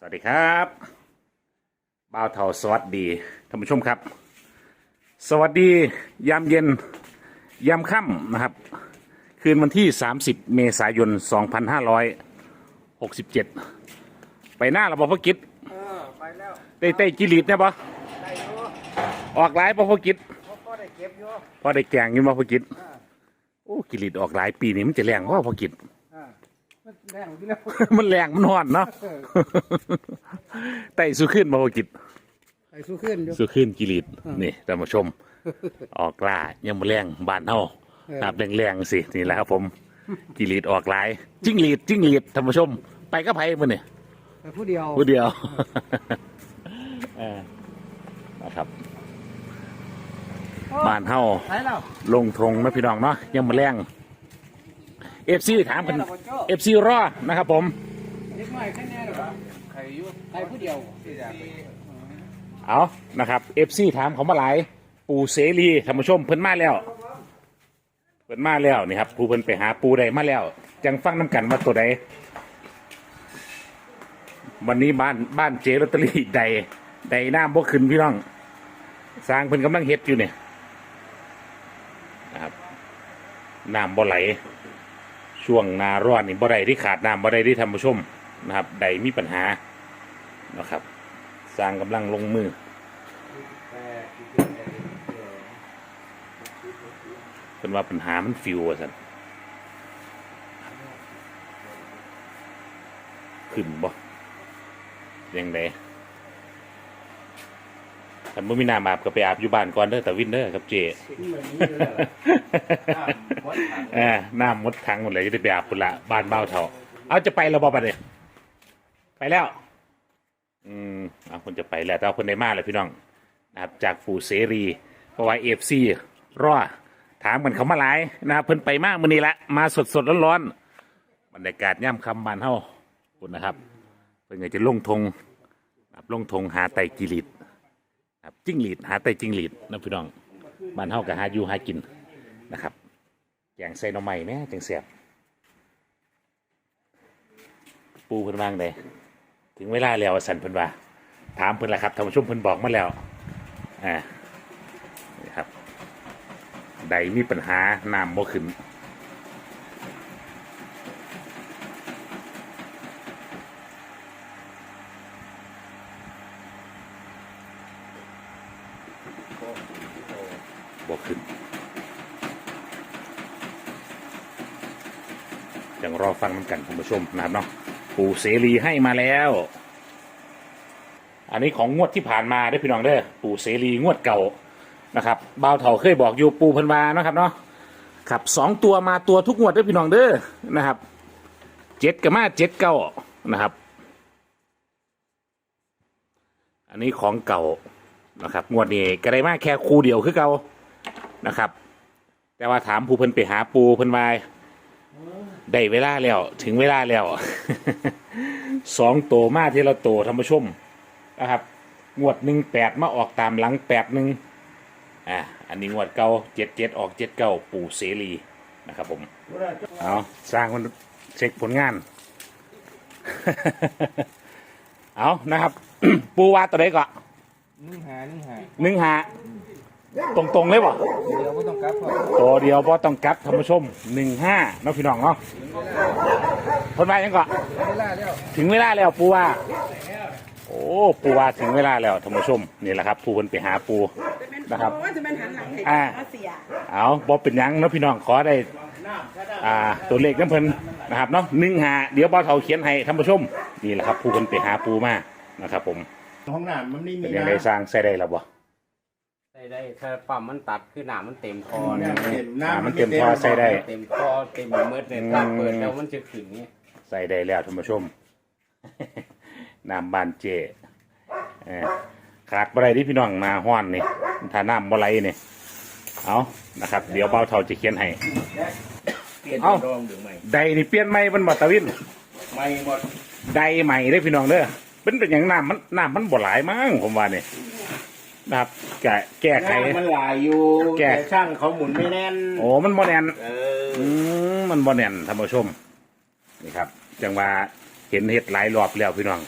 สวัสดีครับบ่าวเทาสวัสดีท่านผู้ชมครับ สวัสดียามเย็นยามค่ำนะครับ คืนวันที่ 30 เมษายน 2567 ไปหน้าระบบพกิจเออไปแล้วได้เต้จิริตเนี่ยปะได้อยู่ออกหลายปะพกิจเขาก็ได้เก็บอยู่พอได้แกงอยินปะพกิจอ่าโอ้กิริตออกหลายปีนี้มันจะแรงว่าพกิจอ่ามัน แรงที่แล้วมันแรงมันหอนเนาะเออไต่สู้ขึ้นมาพกิจไปสู้ขึ้นอยู่สุขึ้นกิริตนี่ท่านผู้ชม ออกล่ายังมาแรงบ้านเฮาเออครับแรงๆสินี่แหละครับผมกิริตออกหลายจิ้งหรีดจิ้งหรีดท่านผู้ชม ไปก็ไผมันเนี่ยไปผู้เดียวผู้เดียวเออนะครับบ้านเฮาไปแล้วลงทงนะพี่น้องเนาะยังมาแรง เอฟซีถามกันเอฟซีรอนะครับผมเล็กน้อยแค่นี้เหรอใครอยู่ใครผู้เดียวเอานะครับเอฟซีถามเขามาหลายปูเสรีท่านผู้ชมเพิ่นมาแล้ว เพิ่นมาแล้วนี่ครับผู้เพิ่นไปหาปูใดมาแล้ว จังฟังน้ำกันว่าตัวใดวันนี้บ้านบ้านเจลอตเตอรี่ใดใดน้ำบ่ขึ้นพี่น้อง สร้างเพิ่นกำลังเฮ็ดอยู่เนี่ยนะครับน้ำบ่ไหล ช่วงนาร้อนนี่บ่ได้ที่ขาดน้ำบ่ได้ที่ท่านผู้ชมนะครับใดมีปัญหานะครับ สร้างกำลังลงมือเป็นว่าปัญหามันฟิวสันขึ้นบ่ยังไง แต่เมื่อมีน้ำอาบก็ไปอาบอยู่บ้านก่อนเด้อแต่วินเด้อครับเจเออน้ำมดถังหมดเลยจะได้ไปอาบพุ่นละบ้านเบ้าเถาเอาจะไปแล้วบ่บัดเนี่ยไปแล้ว อืมเอาคนจะไปแล้วแต่เอาคนในมาเลยพี่น้องนะครับจากฟูเสรี เพราะว่าเอฟซีรอถามกันเขามาหลายนะครับเพิ่นไปมากมื้อนี้ละมาสดสดร้อนร้อนๆบรรยากาศย่ำคำบานเฮาคุณนะครับเพิ่นก็จะลงทงนะครับลงทงหาไตกิริด ครับจิ้งหรีดหาไตจิ้งหรีดนะพี่น้องบ้านเฮาก็หาอยู่หากินนะครับแกงใส่หน่อไม้แม่จังเสียบปูเพิ่นวางไดถึงเวลาแล้วสันเพิ่นว่า ถามเพิ่นละครับท่านผู้ชมเพิ่นบอกมาแล้วอ่าครับใดมีปัญหาน้ำบ่ขึ้น บ่ขึ้น ยังรอฟังน้ำกันคุณผู้ชมนะครับเนาะปู่เสรีให้มาแล้ว อันนี้ของงวดที่ผ่านมาได้พี่น้องเด้อปู่เสรีงวดเก่านะครับบ่าวเถาเคยบอกอยู่ปู่พันวานะครับเนาะครับสองตัวมาตัวทุกงวดได้พี่น้องเด้อนะครับเจ็ดกับมาเจ็ดเก้านะครับ อันนี้ของเก่า นะครับงวดนี้ก็ได้มาแค่คู่เดียวคือเก่านะครับ แต่ว่าถามผู้เพิ่นไปหาปูเพิ่นวายได้เวลาแล้วถึงเวลาแล้ว สองโตมาที่ละโตท่านผู้ชมนะครับ งวดหนึ่งแปดมาออกตามหลังแปดหนึ่งอ่าอันนี้งวดเก้าเจ็ดเจ็ดออกเจ็ดเก้าปู่เสรีนะครับผมเอาสร้างมันเช็คผลงาน เอานะครับ ปูวาตัวใดก่อน นึ่งหานึ่งหาหนึ่งหาตรงๆเลยบ่เดี๋ยวก็ต้องกลับพอตัวเดียวพอต้องกลับท่านผู้ชมหนึ่งห้าเนาะพี่น้องเนาะคนมายังก่อนเวลาแล้วถึงเวลาแล้วปูว่า โอ้ปูว่าถึงเวลาแล้วท่านผู้ชมนี่แหละครับปูคนไปหาปู นะครับว่าจะเป็นหันหลังให้อ่ามาเสียเอาบอเป็นหยังเนาะพี่น้องขอได้อ่าตัวเลขน้ำเพิ่นนะครับเนาะหนึ่งหาเดี๋ยวบอเทาเขียนให้ท่านผู้ชมนี่แหละครับปูคนไปหาปูมานะครับผม ห้องน้ำมันไม่มีเป็นยังไงสร้างใส่ได้แล้วบ่ได้ได้ถ้าปั๊มมันตัดคือหนามันเต็มคอน้ำเต็มอ่าน้ำมันเต็มพอใส่ได้ เต็มคอเต็มเมืดเลยถ้าเปิดแล้วมันจะขึ้นเนี่ยใส่ได้แล้วท่านผู้ชม น้ำบานเจเออขาดบ่ได้ที่พี่น้องมาห้อนนี่ถ้าน้ำบ่ไหลนี่เอานะครับ เดี๋ยวเบาเท่าจะเขียนให้ เปลี่ยนเอ้า รองหรือไม่ใดนี่เปลี่ยนใหม่มันบ่ตะวิน ไม่หมด ใดใหม่ได้อพี่น้องเด้อ เป็นเป็นอย่างน้ำมันน้ำมันบ่หลายมั้งผมว่านี่นะครับแก้แก้ไขน้ำมันหลายอยู่แก้ แต่ช่างเขาหมุนไม่แน่นโอ้มันบ่แน่น เออือมมันบ่แน่นท่านผู้ชม นี่ครับ จังว่าเห็นเห็ดหลายรอบแล้วพี่น้อง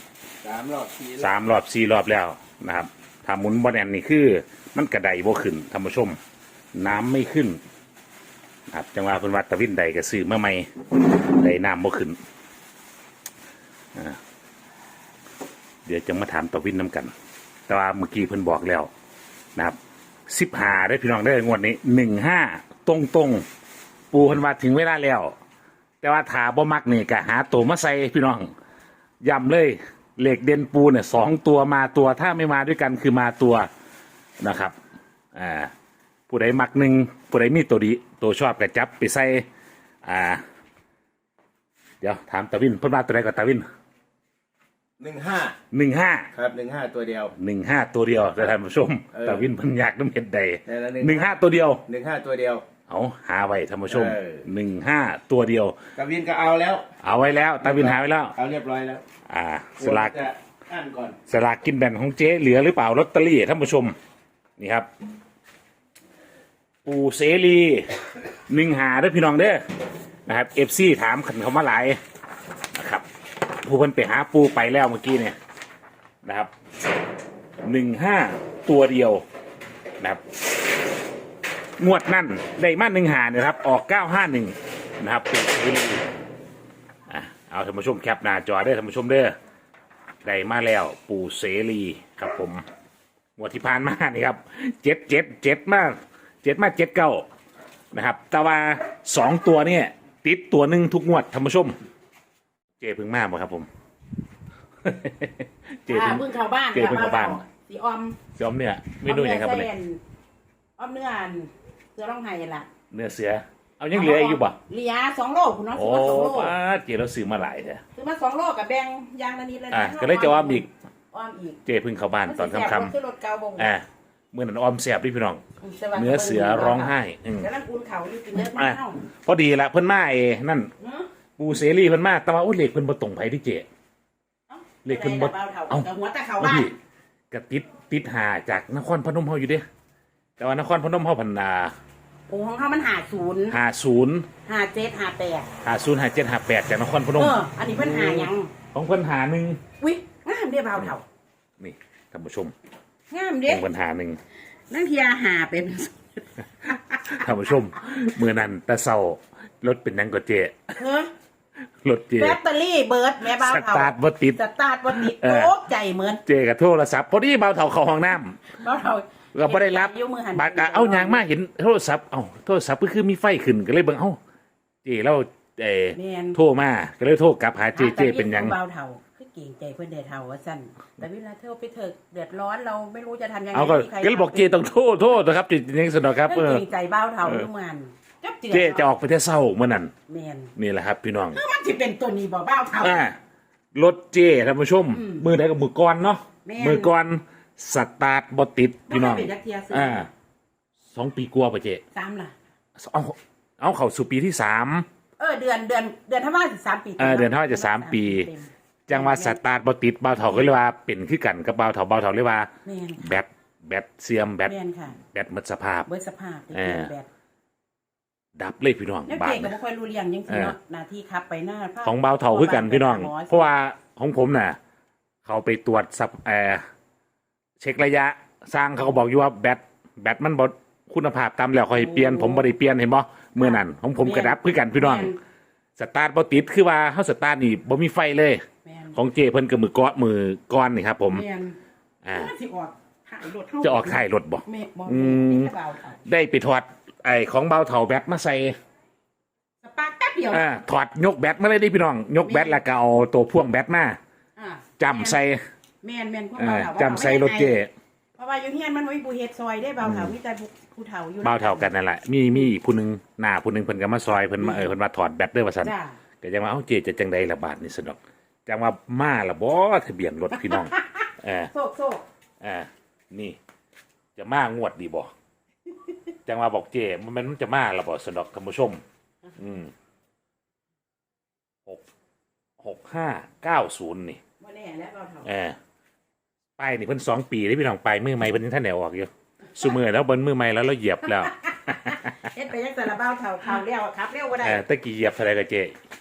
สามรอบสี่รอบสามรอบสี่รอบแล้วนะครับถ้าหมุนบอลแอนนี่คือ มันกระไดบ่ขึ้นท่านผู้ชม น้ำไม่ขึ้นนะครับจังหวะเพิ่นวัดตะวินใดก็ซื้อมาใหม่ใดน้ำบ่ขึ้นอ่าเดี๋ยวจะมาถามตะวินน้ำกัน แต่ว่าเมื่อกี้เพิ่นบอกแล้วนะครับสิบหาได้พี่น้องได้งวดนี้หนึ่งห้าตรงตรงๆปูเพิ่นว่าถึงเวลาแล้ว แต่ว่าถาบ่มักนี่ก็หาตัวมาใส่พี่น้องย้ำเลยเหล็กเด่นปูเนี่ยสองตัวมาตัวถ้าไม่มาด้วยกันคือมาตัวนะครับอ่าผู้ใดมักหนึ่งผู้ใดมีตัวดีตัวชอบก็จับไปใส่อ่าเดี๋ยวถามตาวินเพิ่นมาตัวใดกับตาวิน หนึ่งห้าหนึ่งห้าครับหนึ่งห้าตัวเดียว หนึ่งห้าตัวเดียวจะท่านผู้ชมเออตาวินเพิ่นอยากน้ำเห็ดใดแต่ละหนึ่ง หนึ่งห้าตัวเดียว หนึ่งห้าตัวเดียว เอาหาไว้ท่านผู้ชมเออ หนึ่งห้าตัวเดียว กวินก็เอาแล้ว เอาไว้แล้วตาวินหาไว้แล้ว เอาเรียบร้อยแล้วอ่าสลากจะอ่านก่อน สลากกินแบ่งของเจ๊เหลือหรือเปล่าลอตเตอรี่ท่านผู้ชม นี่ครับ ปูเสรีหนึ่งหาเด้อพี่น้องเด้อนะครับเอฟซีถามขันเขามาหลายนะครับ ผู้เพิ่นไปหาปูไปแล้วเมื่อกี้เนี่ยนะครับหนึ่งห้าตัวเดียวนะครับงวดนั่นได้มาหนึ่งหานี่ยครับ ออกเก้าห้าหนึ่งนะครับปูเสรีอะเอาท่านผู้ชมแคปหน้าจอได้ท่านผู้ชมเด้อได้มาแล้วปู่เสรีครับผมงวดที่ผ่านมานี่ครับเจ็ดเจ็ดเจ็ดมากเจ็ดมาเจ็ดเก้านะครับ แต่ว่าสองตัวเนี่ยติดตัวหนึ่งทุกงวดท่านผู้ชม เจเพึ่งมาบ่ครับผม เจอ่าเพึ่งเพิ่งเข้าบ้านเจเพิ่งเข้าบ้าน สีออมซ้อมเนี่ยไม่ดูยังครับออวันมนี้เนื้อเส้นออมเนื้ออันเสือร้องไห้ล่ะเนื้อเสือ เอายังเหลืออยู่บ่ เหลียสองโลคุณน้องโอ้ซื้อมาสองโลป้าดเจเราซื้อมาหลายเถอะซื้อมาสองโลกับแบงยางละนิดละนิดอะก็เลยจะอ้อมอีกอ้อมอีกเจเพึ่งเข้าบ้านตอนมัสิแซ่บค่ำกว่าซื้อรถเก่าบ่งๆอ่าเมื่อนั้นอ้อมแสบดิพี่น้องแต่ว่าเนื้อเสือร้องไห้อืมกำลังอุ่นเขาอยู่กินเนื้ออะเน่าพอดีละเพิ่นมาเอนั่น เนาะ ปูเสรีเพิ่นมาแต่ว่าอุ้ยเหล็กเพิ่นบ่ตรงไผที่เจเอ้าเลขขึ้นบ่เบาเท่าเอ้ากับหัวตะเขาว่าบ้านพี่กระติดติดหาจากนครพนมเฮาอยู่เด้แต่ว่านครพนมเฮาพันนาโอ้ของเขามันหาศูนย์50หาเจ็ดหาแปด50 57 58จากนครพนเอมออันนี้เพิ่นหาหยังของเพิ่นหาหนึ่งวิงามเด้เบาเท่านี่ท่านผู้ชมงามขเด้องเพิ่นหาหนึ่ง นั่นเทียหาเป็น ท่านผู้ชมมื้อนั้นแต่เช้ารถเป็นหยังก็เจเฮ้อ รถเจ แบตเตอรี่เบิร์ดแม่เบาสเท่าตาร์ทบ่ติดสตาร์ทบ่ติดเออโอ้ใจเหมือนเจก็โทรศัพท์พอดีเบาเฒ่าเข้าห้องน้ำเบาเท่าก็บ่ได้รับยกมือหันบาดก็เอาหยังมาเห็นโทรศัพท์เอ้าโทรศัพท์ก็คือมีไฟขึ้นก็เลยเบิ่งเอ้าเจเราเอ่อแม่น โทรมาก็เลยโทรกลับหาเจเจเป็นหยัง เบาเท่าคือเก่งใจเพื่อนเดเท่าว่าสั่นแต่เวลาเธอไปเถิดเดือดร้อนเราไม่รู้จะทำยังไงเอาก็ไม่มีใครก็เลยบอกเจต้องโทษโทษนะครับจริงๆสนอครับเพื่เออนอเก่งใจเบาเท่าทุกมัน จับเจือเจจะออกไปแต่เศร้าเมื่อนั้นแมนนี่แหละครับ พี่น้องมันจะเป็นตัวนี้บ่เบาเท่า อ่ารถเจท่านผู้ชม อืมมือใดกับมือก่อนเนาะแม่นมือก่อนสตาร์ทบติดพี่น้องมันเป็นยักษ์เทียซื้ออ่าสองปีกลัวาปะเจสามล่ะ เอาเอาเข้าสู่ปีที่สาม เออเดือนเดือนเดือนถ้าว่าสามปีเออเดือนถ้าว่าจะสามปีจังว่าสตาร์ทบติดเบาเถาก็เรียกว่าเป็นคือกันกับเบาเถาเบาเถาเรียกว่าแมนแบตแบตเสียมแบตแมนค่ะแบตหมดสภาพ เบิร์ดสภาพเป็นเออ แบบ ดับเลยพี่น้องแล้วบ้าเก่นงก็เนี่ยไม่ค่อยรู้เรื่องยังสิเนาะหน้าที่ครับไปหน้าภาคของเบาเถาคือกันพี่น้อง หมอเพราะว่าของผมน่ะ เขาไปตรวจสับเออเช็คระยะ สร้างเขาก็บอกอยู่ว่าแบตแบตมันบดคุณภาพตามแล้วคอยเปลี่ยนผมบริเปลี่ยนเห็นบ่เมื่อนั้นของผมกระดับคือกันพี่น้อง แม่สตาร์ทบ่ติดคือว่าเฮาสตาร์ทนี่บ่มีไฟเลย แมนของเจเพิ่นก็มือก้อนมือก้อนนี่ครับ ผมแมนอ่ามันสิออกถ่ายรถเท่จะออกถ่ายรถบ่ แม่บอกอืม นี่แค่เบาเท่าได้ไปถอด ไอ้ของเบาเถาแบตมาใส่สปาร์คแป๊บเดียวอ่าถอดยกแบตมาเลยดิพี่น้อง ยกแบตแล้วก็เอาตัวพ่วงแบตมาอ่าจำใส่แมนแมนพวกอ่าเบาเถาจำใส่รถเจเพราะว่าอยู่เฮียนมันไว้บูเฮ็ดซอยได้เบาเถามีแต่ผู้เฒ่าอยู่เบาเท่ากันนั่นแหละมีมีอีกผู้หนึงหน้าผู้หนึงเพิ่นก็มาซอยเพิ่นมาเออเพิ่นมาถอดแบตเด้อว่าซั่น จ้าก็จังว่าเอ้าเจจะจังใดละบาทนี่สนอกจังว่ามาละบ่ทะเบียนรถพี่น้อง เออโซกโซกเออนี่ จะมางวดดีบ่ จังว่าบอกเจมันมันจะมาละบ่สนอกท่านผู้ชม อืมหกหกห้าเก้าศูนย์นี่บ่แน่แล้วเบาเถาเออป้ายนี่เพิ่นสองปีได้พี่น้องป้ายมือใหม่เพิ่นยังท่านแนวออกอยู่สุมือแล้วเบิ้นมือใหม่แล้วเราเหยียบแล้วเฮ็ดไปยังแต่ละเบาเถาเถาเลี้ยวครับเลี้ยวบ่ได้เออตะกี้เหยียบเท่าไรก็เจ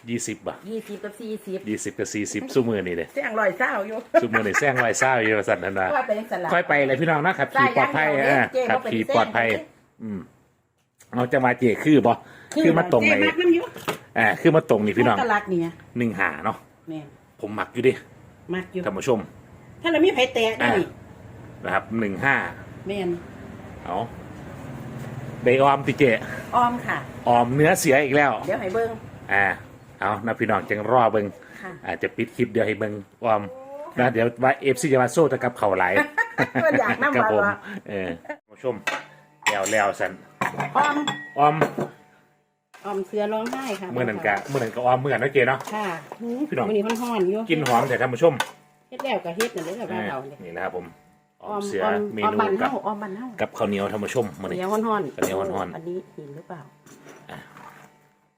ยี่สิบบ่ยี่สิบกับสี่สิบยี่สิบกับสี่สิบสู้มือนี่เลยเสียงลอยเศร้าอยู่สู้มือนี่แซงไว้เศร้าอยู่สั่นทันว่าว่าไปยังสลับค่อยไปเลยพี่น้องนะขับขี่ปลอดภัยใช่อ่าเจ๊ขับบ่เป็นขี่เส้นปลอดภัย อืมเอาจะมาเจคือบ่คือมาตรงเจ๊ในมักน้ำอยู่อ่าคือมาตรงนี่พี่น้องมัตลักเนี่ยหนึ่งหาเนาะแม่นผมหมักอยู่ดิมักอยู่ ท่านผู้ชม ถ้าเรามีไผแตะนี่นะครับหนึ่งห้าแม่นเอาเบออมติเจออมค่ะ ออมเนื้อเสียอีกแล้ว เดี๋ยวให้เบิ่งอ่าเอานะพี่น้องจังรอเบิงค่ะอาจจะปิดคลิปเดี๋ยวให้เบิงออมนะเดี๋ยวว่าเอฟซีจะมาโซ่ตะกับเข่าไหลเพิ่นอยากนำครับมาผมว่าเออท่านผู้ชม แล้วแล้วสันออมออมออมเสือร้องไห้ค่ะเมื่อนั้นกะเมื่อนั้นก็ออมเมื่อนั้นเนาะเจเนาะค่ะพี่น้องมื้อนี้ฮ้อนๆอยู่กินหอมแต่ท่านผู้ชมเฮ็ดแล้วก็เฮ็ดนั่นเด้อเอบ้านอเราเนี่ยนี่นะครับผมออออมมเสือออมเมออมนูบ้านกับเฮาออมบ้านเฮากับข้าวเหนียวท่านผู้ชมมื้อนี้เดี๋ยวฮ้อนๆเดี๋ยวฮ้อนๆอันนี้หินหรือเปล่า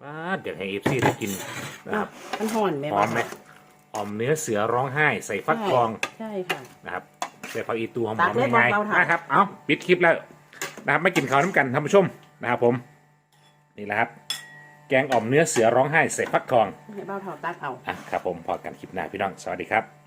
ป้าดเดี๋ยวให้เอฟซีได้กินนะครับมันฮ้อนแม่หอมไหมออมเนื้อเสือร้องไห้ใส่ฟักทอง ใช่ค่ะ นะครับใส่ผักอีตูหอตัดมเล็ๆบยังไงเบาๆค่ะนะครับ เอาปิดคลิปแล้ว นะครับไม่กินข้าวน้ำกันท่านผู้ชมนะครับผมนี่แหละครับ แกงอ่อมเนื้อเสือร้องไห้ใส่ฟักทองให้เบ้าเท่าตักเอา อะครับผมพอกันคลิปหน้าพี่น้อง สวัสดีครับ